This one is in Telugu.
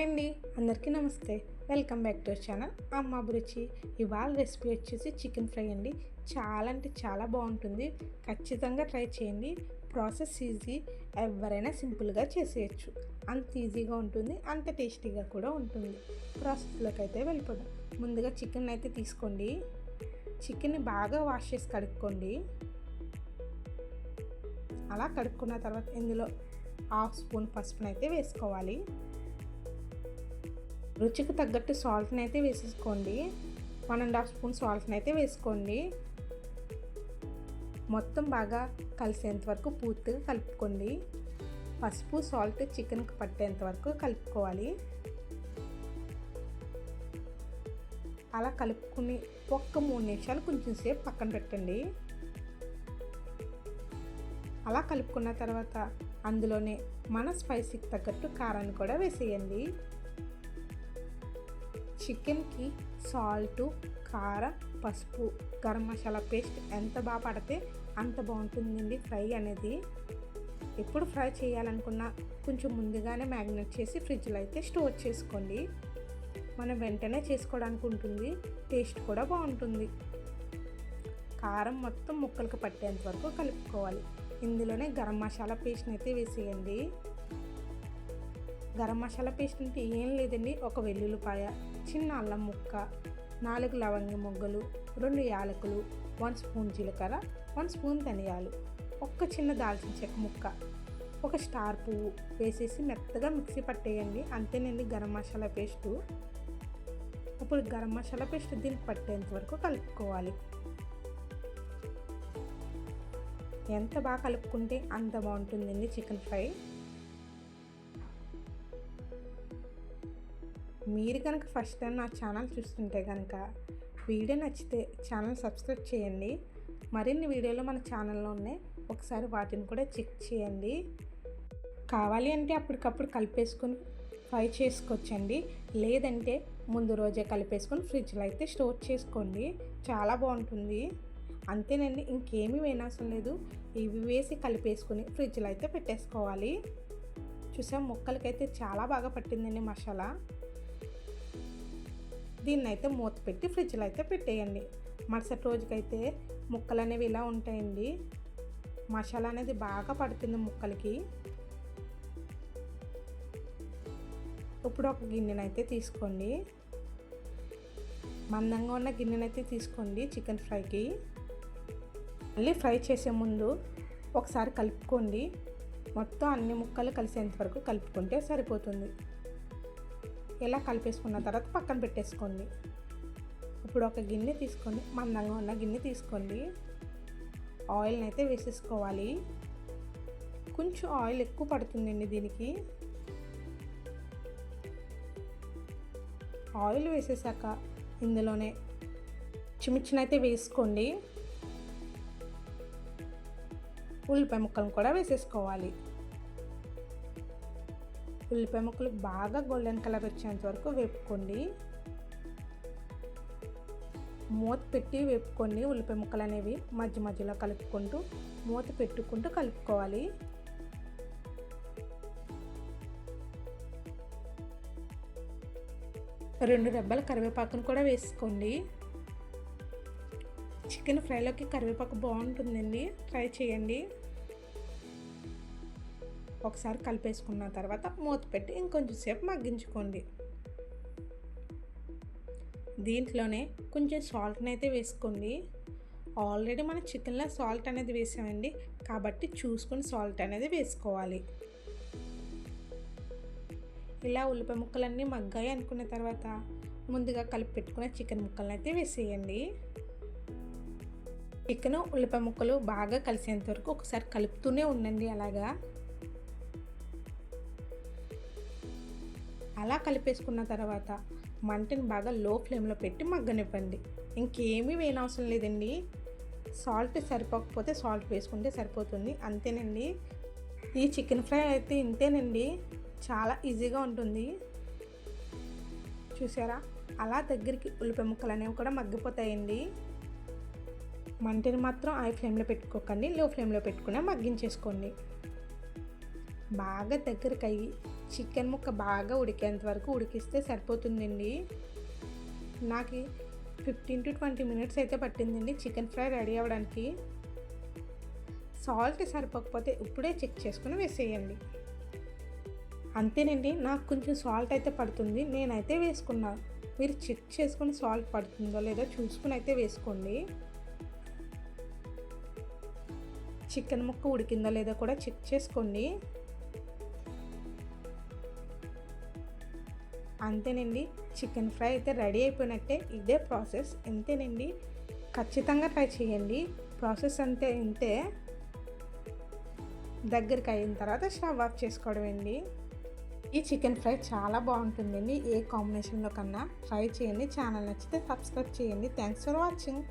అండి అందరికీ నమస్తే. Welcome back to our channel. Amma Abhiruchi. ఇవాళ రెసిపీ వచ్చేసి చికెన్ ఫ్రై అండి. చాలా అంటే చాలా బాగుంటుంది. ఖచ్చితంగా ట్రై చేయండి. Process easy. ఎవరైనా సింపుల్గా చేసేయచ్చు. అంత ఈజీగా ఉంటుంది అంత టేస్టీగా కూడా ఉంటుంది. ప్రాసెస్లోకి అయితే వెళ్ళిపోదాం. ముందుగా చికెన్ అయితే తీసుకోండి. చికెన్ని బాగా వాష్ చేసి కడుక్కోండి. అలా కడుక్కున్న తర్వాత ఇందులో హాఫ్ స్పూన్ పసుపునైతే వేసుకోవాలి. రుచికి తగ్గట్టు సాల్ట్ని అయితే వేసేసుకోండి. వన్ అండ్ హాఫ్ స్పూన్ సాల్ట్ని అయితే వేసుకోండి. మొత్తం బాగా కలిసేంత వరకు పూర్తిగా కలుపుకోండి. పసుపు సాల్ట్ చికెన్కి పట్టేంత వరకు కలుపుకోవాలి. అలా కలుపుకుని ఒక్క మూడు నిమిషాలు కొంచెం సేపు పక్కన పెట్టండి. అలా కలుపుకున్న తర్వాత అందులోనే మన స్పైసీకి తగ్గట్టు కారాన్ని కూడా వేసేయండి. చికెన్కి సాల్టు కారం పసుపు. గరం మసాలా పేస్ట్ ఎంత బాగా పడితే అంత బాగుంటుందండి ఫ్రై అనేది. ఎప్పుడు ఫ్రై చేయాలనుకున్నా కొంచెం ముందుగానే మ్యాగ్నేట్ చేసి ఫ్రిడ్జ్లో అయితే స్టోర్ చేసుకోండి. మనం వెంటనే చేసుకోవడానికి ఉంటుంది. టేస్ట్ కూడా బాగుంటుంది. కారం మొత్తం ముక్కలకు పట్టేంత వరకు కలుపుకోవాలి. ఇందులోనే గరం మసాలా పేస్ట్ని అయితే వేసేయండి. గరం మసాలా పేస్ట్ అంటే ఏం లేదండి. ఒక వెల్లుల్లిపాయ చిన్న అల్లం ముక్క నాలుగు లవంగి మొగ్గలు రెండు యాలకులు వన్ స్పూన్ జీలకర్ర వన్ స్పూన్ ధనియాలు ఒక్క చిన్న దాల్చిన చెక్క ముక్క ఒక స్టార్ పువ్వు వేసేసి మెత్తగా మిక్సీ పట్టేయండి. అంతేనండి గరం మసాలా పేస్టు. ఇప్పుడు గరం మసాలా పేస్ట్ దీనికి పట్టేంత వరకు కలుపుకోవాలి. ఎంత బాగా కలుపుకుంటే అంత బాగుంటుందండి చికెన్ ఫ్రై. మీరు కనుక ఫస్ట్ టైం నా ఛానల్ చూస్తుంటే కనుక వీడియో నచ్చితే ఛానల్ సబ్స్క్రైబ్ చేయండి. మరిన్ని వీడియోలు మన ఛానల్లో ఉన్నాయి. ఒకసారి వాటిని కూడా చెక్ చేయండి. కావాలి అంటే అప్పటికప్పుడు కలిపేసుకొని ఫ్రై చేసుకోవచ్చండి. లేదంటే ముందు రోజే కలిపేసుకొని ఫ్రిడ్జ్లో అయితే స్టోర్ చేసుకోండి. చాలా బాగుంటుంది. అంతేనండి ఇంకేమీ వేయనవసరం లేదు. ఇవి వేసి కలిపేసుకొని ఫ్రిడ్జ్లో అయితే పెట్టేసుకోవాలి. చూసాం ముక్కలకైతే చాలా బాగా పట్టిందండి మసాలా. దీన్ని అయితే మూత పెట్టి ఫ్రిడ్జ్లో అయితే పెట్టేయండి. మరుసటి రోజుకైతే ముక్కలు అనేవి ఇలా ఉంటాయండి. మసాలా అనేది బాగా పడుతుంది ముక్కలకి. ఇప్పుడు ఒక గిన్నెనైతే తీసుకోండి. మందంగా ఉన్న గిన్నెనైతే తీసుకోండి చికెన్ ఫ్రైకి. మళ్ళీ ఫ్రై చేసే ముందు ఒకసారి కలుపుకోండి. మొత్తం అన్ని ముక్కలు కలిసేంత వరకు కలుపుకుంటే సరిపోతుంది. ఇలా కలిపేసుకున్న తర్వాత పక్కన పెట్టేసుకోండి. ఇప్పుడు ఒక గిన్నె తీసుకోండి మందంగా ఉన్న గిన్నె తీసుకోండి. ఆయిల్ని అయితే వేసేసుకోవాలి. కొంచెం ఆయిల్ ఎక్కువ పడుతుందండి దీనికి. ఆయిల్ వేసేసాక ఇందులోనే చిమిచ్చినైతే వేసుకోండి. ఉల్లిపాయ ముక్కలను కూడా వేసేసుకోవాలి. ఉల్లిపాయ ముక్కలు బాగా గోల్డెన్ కలర్ వచ్చేంత వరకు వేపుకోండి. మూత పెట్టి వేపుకోండి ఉల్లిపాయ ముక్కలు అనేవి మధ్య మధ్యలో కలుపుకుంటూ మూత పెట్టుకుంటూ కలుపుకోవాలి. రెండు రెబ్బల కరివేపాకును కూడా వేసుకోండి. చికెన్ ఫ్రైలోకి కరివేపాకు బాగుంటుందండి. ట్రై చేయండి. ఒకసారి కలిపేసుకున్న తర్వాత మూత పెట్టి ఇంకొంచెం సేపు మగ్గించుకోండి. దీంట్లోనే కొంచెం సాల్ట్ని అయితే వేసుకోండి. ఆల్రెడీ మన చికెన్లో సాల్ట్ అనేది వేసామండి. కాబట్టి చూసుకొని సాల్ట్ అనేది వేసుకోవాలి. ఇలా ఉల్లిపాయ ముక్కలన్నీ మగ్గాయి అనుకున్న తర్వాత ముందుగా కలిపి పెట్టుకున్న చికెన్ ముక్కలను అయితే వేసేయండి. చికెన్ ఉల్లిపాయ ముక్కలు బాగా కలిసేంత వరకు ఒకసారి కలుపుతూనే ఉండండి అలాగా. అలా కలిపేసుకున్న తర్వాత మంటని బాగా లో ఫ్లేమ్లో పెట్టి మగ్గనివ్వండి. ఇంకేమీ వేయనవసరం లేదండి. సాల్ట్ సరిపోకపోతే సాల్ట్ వేసుకుంటే సరిపోతుంది. అంతేనండి. ఈ చికెన్ ఫ్రై అయితే ఇంతేనండి. చాలా ఈజీగా ఉంటుంది. చూసారా? అలా దగ్గరికి ఉల్లిపాయ ముక్కలు అనేవి కూడా మగ్గిపోతాయండి. మంటని మాత్రం హై ఫ్లేమ్లో పెట్టుకోకండి. లో ఫ్లేమ్లో పెట్టుకునే మగ్గించేసుకోండి. బాగా దగ్గరికి అయ్యి చికెన్ ముక్క బాగా ఉడికేంత వరకు ఉడికిస్తే సరిపోతుందండి. నాకు ఫిఫ్టీన్ టు ట్వంటీ మినిట్స్ అయితే పట్టిందండి చికెన్ ఫ్రై రెడీ అవ్వడానికి. సాల్ట్ సరిపోకపోతే ఇప్పుడే చెక్ చేసుకుని వేసేయండి. అంతేనండి నాకు కొంచెం సాల్ట్ అయితే పడుతుంది నేనైతే వేసుకున్నా. మీరు చెక్ చేసుకుని సాల్ట్ పడుతుందో లేదో చూసుకుని అయితే వేసుకోండి. చికెన్ ముక్క ఉడికిందో లేదో కూడా చెక్ చేసుకోండి. అంతేనండి. చికెన్ ఫ్రై అయితే రెడీ అయిపోయినట్టే ఇదే ప్రాసెస్. అంతేనండి ఖచ్చితంగా ట్రై చేయండి. ప్రాసెస్ అంతే ఇంతే. దగ్గరికి అయిన తర్వాత స్టవ్ ఆఫ్ చేసుకోవడం అండి. ఈ చికెన్ ఫ్రై చాలా బాగుంటుందండి. ఏ కాంబినేషన్లో కన్నా ట్రై చేయండి. ఛానల్ నచ్చితే సబ్స్క్రైబ్ చేయండి. Thanks for watching.